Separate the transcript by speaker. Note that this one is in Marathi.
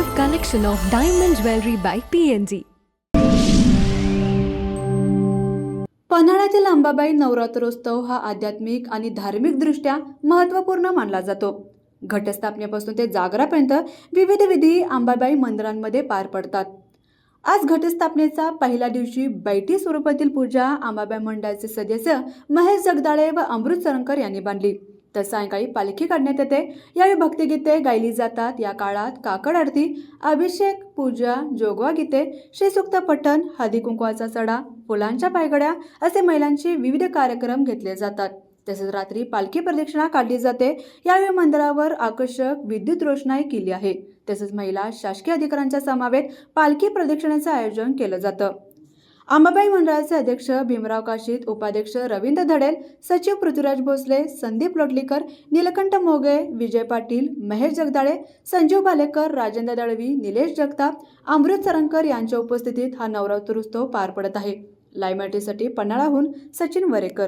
Speaker 1: collection of diamond jewelry by PNG.
Speaker 2: पन्हाळ्यातील Ambabai नवरात्रोत्सव हा आध्यात्मिक आणि धार्मिकदृष्ट्या महत्त्वपूर्ण मानला जातो. घटस्थापनेपासून ते जागरापर्यंत विविध विधी अंबाबाई मंदिरांमध्ये पार पडतात. आज घटस्थापनेचा पहिल्या दिवशी बैठी स्वरूपातील पूजा अंबाबाई मंडळाचे सदस्य महेश जगदाळे व अमृत सरंकर यांनी बांधली. तर सायंकाळी पालखी काढण्यात येते. यावेळी भक्तिगीते गायली जातात. या काळात काकड आरती अभिषेक पूजा जोगवा गीते श्रीसुक्त पठण हळदी कुंकवाचा चढा फुलांच्या पायगड्या असे महिलांचे विविध कार्यक्रम घेतले जातात. तसेच रात्री पालखी प्रदक्षिणा काढली जाते. यावेळी मंदिरावर आकर्षक विद्युत रोषणाई केली आहे. तसेच महिला शासकीय अधिकाऱ्यांच्या समावेत पालखी प्रदक्षिणेचं आयोजन केलं जातं. अंबाबाई मंडळाचे अध्यक्ष भीमराव काशीत उपाध्यक्ष रवींद्र धडेल सचिव पृथ्वीराज भोसले संदीप लोटलीकर नीलकंठ मोगे विजय पाटील महेश जगदाळे संजीव बालेकर राजेंद्र दळवी निलेश जगताप अमृत सरंकर यांच्या उपस्थितीत हा नवरात्रोत्सव पार पडत आहे. लायमाटीसाठी पन्हाळाहून सचिन वरेकर.